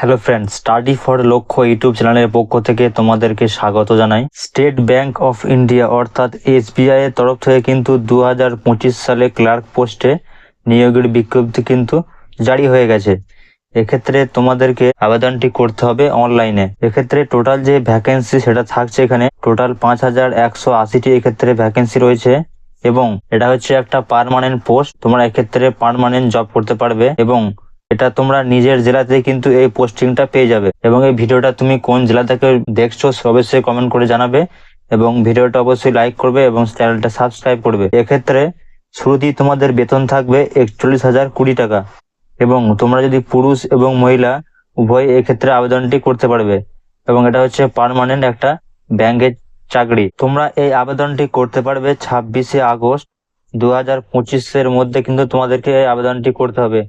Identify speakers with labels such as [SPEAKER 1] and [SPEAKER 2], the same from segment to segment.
[SPEAKER 1] Hello friend study for Lakshya YouTube চ্যানেলের পক্ষ থেকে তোমাদেরকে স্বাগত জানাই। স্টেট ব্যাংক অফ ইন্ডিয়া অর্থাৎ এসবিআই এর তরফ থেকে কিন্তু দু হাজার পঁচিশ সালে ক্লার্ক পোস্টে নিয়োগের বিজ্ঞপ্তি কিন্তু জারি হয়ে গেছে। এক্ষেত্রে তোমাদেরকে আবেদনটি করতে হবে অনলাইনে এক্ষেত্রে টোটাল যে ভ্যাকেন্সি সেটা থাকছে এখানে টোটাল পাঁচ হাজার একশো আশিটি এক্ষেত্রে ভ্যাকেন্সি রয়েছে এবং এটা হচ্ছে একটা পার্মানেন্ট পোস্ট তোমরা এক্ষেত্রে পার্মানেন্ট জব করতে পারবে এবং এটা তোমরা নিজের জেলাতে কিন্তু এই পোস্টিংটা পেয়ে যাবে। এবং এই ভিডিওটা তুমি কোন জেলা থেকে দেখছ অবশ্যই কমেন্ট করে জানাবে এবং ভিডিওটা অবশ্যই লাইক করবে এবং চ্যানেলটা সাবস্ক্রাইব করবে। এক্ষেত্রে শুরুতেই তোমাদের বেতন থাকবে একচল্লিশ হাজার কুড়ি টাকা এবং তোমরা যদি পুরুষ এবং মহিলা উভয় এক্ষেত্রে আবেদনটি করতে পারবে এবং এটা হচ্ছে পার্মানেন্ট একটা ব্যাংকের চাকরি। তোমরা এই আবেদনটি করতে পারবে ছাব্বিশে আগস্ট দু হাজার পঁচিশের মধ্যে কিন্তু তোমাদেরকে এই আবেদনটি করতে হবে।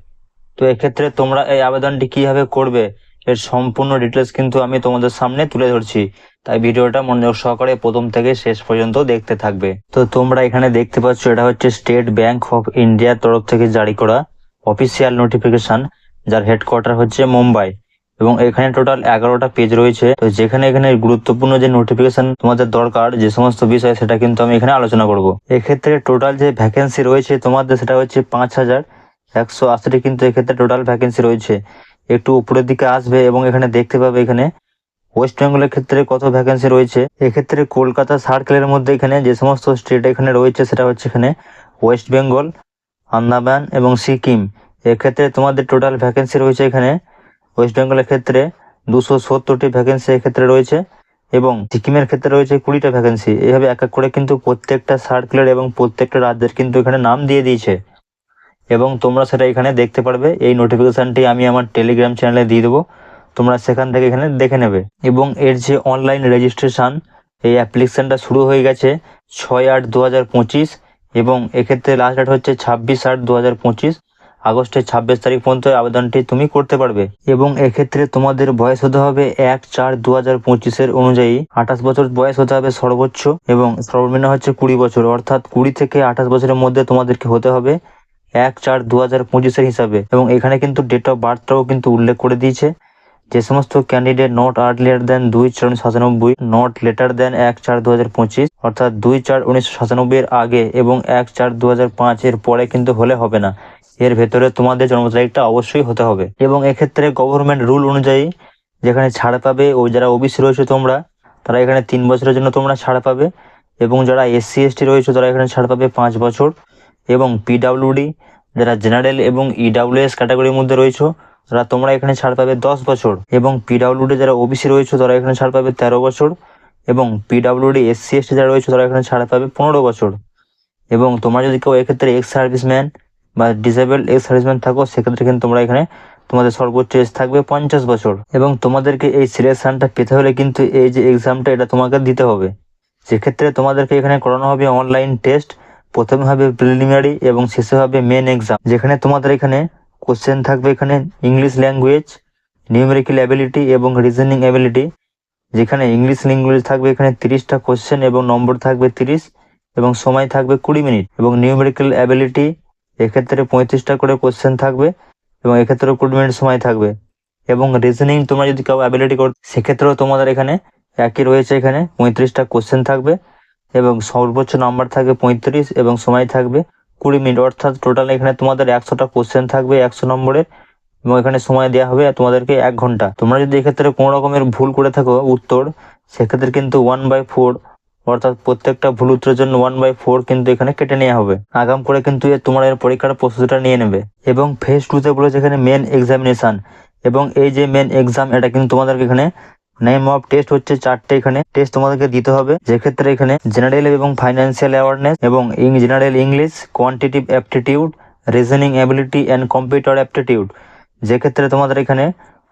[SPEAKER 1] তো এক্ষেত্রে তোমরা এই আবেদনটি কীভাবে করবে এর সম্পূর্ণ ডিটেলস কিন্তু আমি তোমাদের সামনে তুলে ধরছি। তাই ভিডিওটা মনোযোগ সহকারে প্রথম থেকে শেষ পর্যন্ত দেখতে থাকবে। তো তোমরা এখানে দেখতে পাচ্ছ এটা হচ্ছে স্টেট ব্যাংক অফ ইন্ডিয়ার তরফ থেকে জারি করা অফিসিয়াল নোটিফিকেশন যার হেডকোয়ার্টার হচ্ছে মুম্বাই। এবং এখানে টোটাল এগারোটা পেজ রয়েছে। তো যেখানে এখানে গুরুত্বপূর্ণ যে নোটিফিকেশন তোমাদের দরকার, যে সমস্ত বিষয়, সেটা কিন্তু আমি এখানে আলোচনা করব। এক্ষেত্রে টোটাল যে ভ্যাকেন্সি রয়েছে তোমাদের, সেটা হচ্ছে পাঁচ হাজার একশো আশিটি কিন্তু এক্ষেত্রে টোটাল ভ্যাকেন্সি রয়েছে। একটু উপরের দিকে আসবে এবং এখানে দেখতে পাবে এখানে ওয়েস্ট বেঙ্গলের ক্ষেত্রে কত ভ্যাকেন্সি রয়েছে। এক্ষেত্রে কলকাতা সার্কেলের মধ্যে এখানে যে সমস্ত স্টেট এখানে রয়েছে সেটা হচ্ছে এখানে ওয়েস্ট বেঙ্গল আন্দামান এবং সিকিম এক্ষেত্রে তোমাদের টোটাল ভ্যাকেন্সি রয়েছে এখানে ওয়েস্ট বেঙ্গলের ক্ষেত্রে দুশো সত্তরটি ভ্যাকেন্সি এক্ষেত্রে রয়েছে এবং সিকিমের ক্ষেত্রে রয়েছে কুড়িটা ভ্যাকেন্সি এইভাবে এক এক করে কিন্তু প্রত্যেকটা সার্কেলের এবং প্রত্যেকটা রাজ্যের কিন্তু এখানে নাম দিয়ে দিয়েছে। এবং তোমরা সেটা এখানে দেখতে পারবে। এই নোটিফিকেশনটি আমি আমার টেলিগ্রাম চ্যানেলে দিয়ে দেবো। তোমরা সেখান থেকে এখানে দেখে নেবে। এবং এর যে অনলাইন রেজিস্ট্রেশন এই অ্যাপ্লিকেশনটা শুরু হয়ে গেছে ছয় আট দু হাজার পঁচিশ এবং এক্ষেত্রে লাস্ট ডেট হচ্ছে ছাব্বিশ আট দু হাজার পঁচিশ। আগস্টের ছাব্বিশ তারিখ পর্যন্ত আবেদনটি তুমি করতে পারবে। এবং এক্ষেত্রে তোমাদের বয়স হতে হবে এক চার দু হাজার পঁচিশের অনুযায়ী। আঠাশ বছর বয়স হতে হবে সর্বোচ্চ এবং সর্বনিম্ন হচ্ছে কুড়ি বছর। অর্থাৎ কুড়ি থেকে আঠাশ বছরের মধ্যে তোমাদেরকে হতে হবে। এক চার দু হাজার পঁচিশের হিসাবে। এবং এখানে কিন্তু ডেট অফ বার্থটাও কিন্তু উল্লেখ করে দিয়েছে। যে সমস্ত ক্যান্ডিডেট নট আর্লিয়ার দেন দুই চার উনিশশো সাতানব্বই নট লেটার দেন এক চার দু হাজার পঁচিশ, অর্থাৎ দুই চার উনিশশো সাতানব্বই এর আগে এবং এক চার দু হাজার পাঁচ এর পরে কিন্তু হলে হবে না। এর ভেতরে তোমাদের জন্ম তারিখটা অবশ্যই হতে হবে। এবং এক্ষেত্রে গভর্নমেন্ট রুল অনুযায়ী যেখানে ছাড় পাবে ও যারা ওবিসি রয়েছে তোমরা, তারা এখানে তিন বছরের জন্য তোমরা ছাড় পাবে। এবং যারা এসসি এসটি রয়েছে তারা এখানে ছাড় পাবে পাঁচ বছর। এবং পিডাব্লিউডি যারা জেনারেল এবং ইডাব্লিউএস ক্যাটাগরির মধ্যে রয়েছে, তারা তোমরা এখানে ছাড় পাবে দশ বছর। এবং পিডাব্লিউডি যারা ওবিসি রয়েছে, তারা এখানে ছাড় পাবে তেরো বছর। এবং পিডাব্লিউডি এসসি এসটি যারা রয়েছে, তারা এখানে ছাড় পাবে পনেরো বছর। এবং তোমরা যদি কেউ এক্ষেত্রে এক্স সার্ভিসম্যান বা ডিসেবল এক্স সার্ভিসম্যান থাকো, সেক্ষেত্রে কিন্তু তোমরা এখানে তোমাদের সর্বোচ্চ এজ থাকবে পঞ্চাশ বছর। এবং তোমাদেরকে এই সিলেকশানটা পেতে হলে কিন্তু এই যে এক্সামটা এটা তোমাকে দিতে হবে। সেক্ষেত্রে তোমাদেরকে এখানে করানো হবে অনলাইন টেস্ট প্রথমে হবে প্রিলিমিনারি এবং শেষে হবে মেন এক্সাম যেখানে তোমাদের এখানে কোশ্চেন থাকবে এখানে ইংলিশ ল্যাঙ্গুয়েজ নিউমেরিক্যাল অ্যাবিলিটি এবং রিজনিং অ্যাবিলিটি যেখানে ইংলিশ ল্যাঙ্গুয়েজ থাকবে এখানে তিরিশটা কোশ্চেন এবং নম্বর থাকবে তিরিশ এবং সময় থাকবে কুড়ি মিনিট। এবং নিউমেরিক্যাল অ্যাবিলিটি এক্ষেত্রে পঁয়ত্রিশটা করে কোশ্চেন থাকবে এবং এক্ষেত্রেও কুড়ি মিনিট সময় থাকবে। এবং রিজনিং তোমরা যদি কেউ অ্যাবিলিটি করো, সেক্ষেত্রেও তোমাদের এখানে একই রয়েছে এখানে, পঁয়ত্রিশটা কোশ্চেন থাকবে। এবং সর্বোচ্চ নাম্বার থাকবে পঁয়ত্রিশ এবং সময় থাকবে কুড়ি মিনিট। অর্থাৎ টোটাল এখানে তোমাদের একশোটা কোশ্চেন থাকবে একশো নম্বরের এবং এখানে সময় দেওয়া হবে তোমাদেরকে এক ঘণ্টা। তোমরা যদি এক্ষেত্রে কোনো রকমের ভুল করে থাকো উত্তর, সেক্ষেত্রে কিন্তু ওয়ান বাই ফোর অর্থাৎ প্রত্যেকটা ভুল উত্তরের জন্য ওয়ান বাই ফোর কিন্তু এখানে কেটে নেওয়া হবে। আগাম করে কিন্তু তোমার এর পরীক্ষার প্রস্তুতিটা নিয়ে নেবে। এবং ফেস টুতে বলেছে এখানে মেন এক্সামিনেশন এবং এই যে মেন এক্সাম এটা কিন্তু তোমাদেরকে এখানে নেম অফ টেস্ট হচ্ছে চারটে এখানে। টেস্ট তোমাদেরকে দিতে হবে। যেক্ষেত্রে এখানে জেনারেল এবং ফাইন্যান্সিয়াল অ্যাওয়ারনেস এবং ইং general English quantitative aptitude reasoning ability and computer aptitude যেক্ষেত্রে তোমাদের এখানে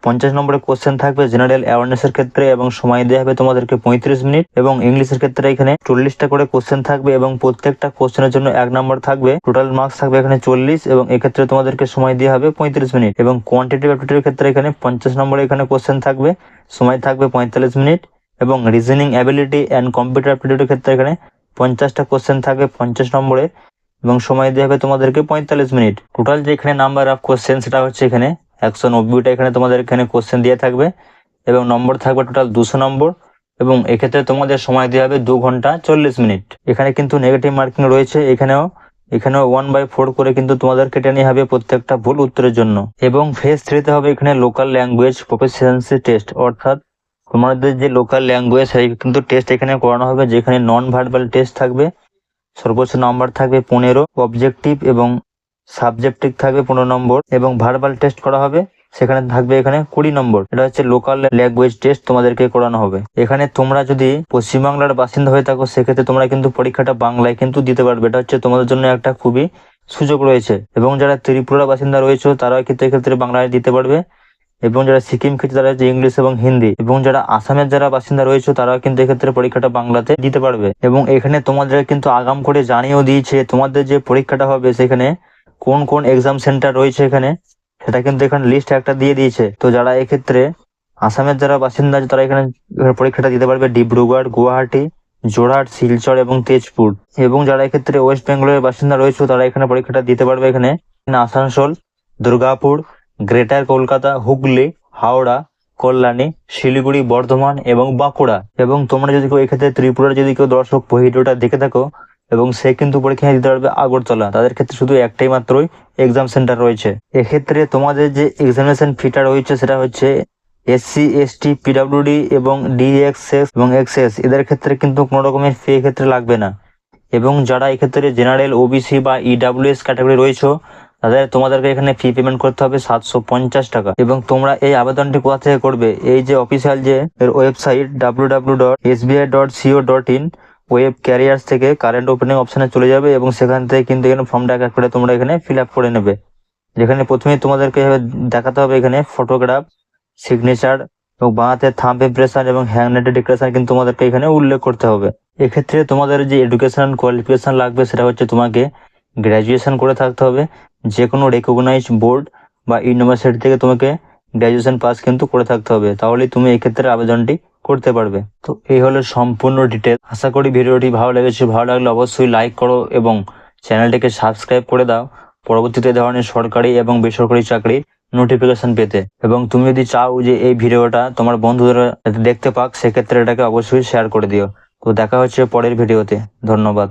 [SPEAKER 1] পঞ্চাশ নম্বরের কোশ্চেন থাকবে জেনারেল অ্যাওয়ারনেসের ক্ষেত্রে এবং সময় দেওয়া হবে তোমাদেরকে পঁয়ত্রিশ মিনিট এবং ইংলিশের ক্ষেত্রে এখানে চল্লিশটা করে কোশ্চেন থাকবে এবং প্রত্যেকটা কোশ্চেনের জন্য এক নম্বর থাকবে। টোটাল মার্কস থাকবে এখানে চল্লিশ এবং এক্ষেত্রে তোমাদেরকে সময় দেওয়া হবে পঁয়ত্রিশ মিনিট এবং কোয়ান্টিটিভ অ্যাপটিটিউডের ক্ষেত্রে এখানে পঞ্চাশ নম্বরে এখানে কোশ্চেন থাকবে। সময় থাকবে পঁয়তাল্লিশ মিনিট এবং রিজনিং অ্যাবিলিটি অ্যান্ড কম্পিউটার অ্যাপটিটিউডের ক্ষেত্রে এখানে পঞ্চাশটা কোশ্চেন থাকবে পঞ্চাশ নম্বরে এবং সময় দেওয়া হবে তোমাদেরকে পঁয়তাল্লিশ মিনিট। টোটাল যে এখানে নাম্বার অফ কোশ্চেন সেটা হচ্ছে এখানে একশো নব্বইটা এখানে তোমাদের এখানে কোশ্চেন দিয়ে থাকবে এবং নম্বর থাকবে টোটাল দুশো নম্বর এবং এক্ষেত্রে তোমাদের সময় দেওয়া হবে দু ঘণ্টা চল্লিশ মিনিট। এখানে কিন্তু নেগেটিভ মার্কিং রয়েছে, এখানেও এখানেও ওয়ান বাই ফোর করে কিন্তু তোমাদের কেটে নিয়ে হবে প্রত্যেকটা ভুল উত্তরের জন্য। এবং ফেজ থ্রিতে হবে এখানে লোকাল ল্যাঙ্গুয়েজ প্রফেসিয়েন্সি টেস্ট অর্থাৎ তোমাদের যে লোকাল ল্যাঙ্গুয়েজ সেই কিন্তু টেস্ট এখানে করানো হবে, যেখানে নন ভার্বাল টেস্ট থাকবে, সর্বোচ্চ নাম্বার থাকবে পনেরো অবজেক্টিভ এবং সাবজেক্টিভ থাকবে পনেরো নম্বর এবং ভার্বাল টেস্ট করা হবে, সেখানে থাকবে এখানে কুড়ি নম্বর। এটা হচ্ছে লোকাল ল্যাঙ্গুয়েজ টেস্ট তোমাদেরকে করানো হবে। এখানে তোমরা যদি পশ্চিমবাংলার বাসিন্দা হয়ে থাকো, সেক্ষেত্রে তোমরা কিন্তু পরীক্ষাটা বাংলায় কিন্তু দিতে পারবে। এটা হচ্ছে তোমাদের জন্য একটা খুবই সুযোগ রয়েছে। এবং যারা ত্রিপুরার বাসিন্দা রয়েছে, তারাও কিন্তু এক্ষেত্রে বাংলায় দিতে পারবে। এবং যারা সিকিম ক্ষেত্রে, তারা হচ্ছে ইংলিশ এবং হিন্দি। এবং যারা আসামের যারা বাসিন্দা রয়েছে, তারাও কিন্তু এক্ষেত্রে পরীক্ষাটা বাংলাতে দিতে পারবে। এবং এখানে তোমাদের কিন্তু আগাম করে জানিয়েও দিয়েছে, তোমাদের যে পরীক্ষাটা হবে সেখানে কোন কোন এক্সাম সেন্টার রয়েছে এখানে, সেটা কিন্তু এখানে লিস্ট একটা দিয়ে দিয়েছে। তো যারা এক্ষেত্রে আসামের যারা বাসিন্দা আছে, তারা এখানে পরীক্ষাটা দিতে পারবে। ডিব্রুগড়, গুয়াহাটি জোরহাট শিলচর এবং তেজপুর। এবং যারা এক্ষেত্রে ওয়েস্ট বেঙ্গলের বাসিন্দা রয়েছে, তারা এখানে পরীক্ষাটা দিতে পারবে এখানে। আসানসোল, দুর্গাপুর, গ্রেটার কলকাতা, হুগলি, হাওড়া, কল্যাণী, শিলিগুড়ি, বর্ধমান এবং বাঁকুড়া। এবং তোমরা যদি কেউ এক্ষেত্রে ত্রিপুরার যদি কেউ দর্শক ভিডিওটা দেখে থাকো এবং সে কিন্তু পরীক্ষা দিতে পারবে আগরতলা। তাদের ক্ষেত্রে শুধু একটাই মাত্রই এক্সাম সেন্টার রয়েছে। এক্ষেত্রে তোমাদের যে এক্সামিনেশন ফিটা রয়েছে, সেটা হচ্ছে এসসি এসটি পিডাব্লিউডি এবং ডিএক্সএস এবং এক্সএস এদের ক্ষেত্রে কিন্তু কোনো রকমের ফি ক্ষেত্রে লাগবে না। এবং যারা এক্ষেত্রে জেনারেল ওবিসি বা ইডাব্লিউএস ক্যাটাগরি রয়েছে, তাদের, তোমাদেরকে এখানে ফি পেমেন্ট করতে হবে সাতশো পঞ্চাশ টাকা। এবং তোমরা এই আবেদনটি কোথা থেকে করবে? এই যে অফিসিয়াল যে website W W dot SBI dot CO dot in web careers থেকে কারেন্ট ওপেনিং অপশানে চলে যাবে এবং সেখান থেকে কিন্তু এখানে ফর্মটা এক করে তোমরা এখানে ফিল আপ করে নেবে। যেখানে প্রথমেই তোমাদেরকে দেখাতে হবে এখানে ফটোগ্রাফ সিগনেচার এবং বাঁহাতে থাম্প ইমপ্রেশন এবং হ্যান্ডরাইটেড ডিক্লারেশন কিন্তু তোমাদেরকে এখানে উল্লেখ করতে হবে। এক্ষেত্রে তোমাদের যে এডুকেশন কোয়ালিফিকেশন লাগবে সেটা হচ্ছে তোমাকে গ্র্যাজুয়েশন করে থাকতে হবে। যে কোনো রেকগনাইজ বোর্ড বা ইউনিভার্সিটি থেকে তোমাকে গ্র্যাজুয়েশন পাস কিন্তু করে থাকতে হবে। তাহলেই তুমি এক্ষেত্রে আবেদনটি করতে পারবে। তো এই হলো সম্পূর্ণ ডিটেল আশা করি ভিডিওটি ভালো লেগেছে। ভালো লাগলে অবশ্যই লাইক করো এবং চ্যানেলটিকে সাবস্ক্রাইব করে দাও। পরবর্তীতে ধরনের সরকারি এবং বেসরকারি চাকরি নোটিফিকেশন পেতে। এবং তুমি যদি চাও যে এই ভিডিওটা তোমার বন্ধুদের দেখতে পাক, সেক্ষেত্রে এটাকে অবশ্যই শেয়ার করে দিও। তো দেখা হচ্ছে পরের ভিডিওতে। ধন্যবাদ।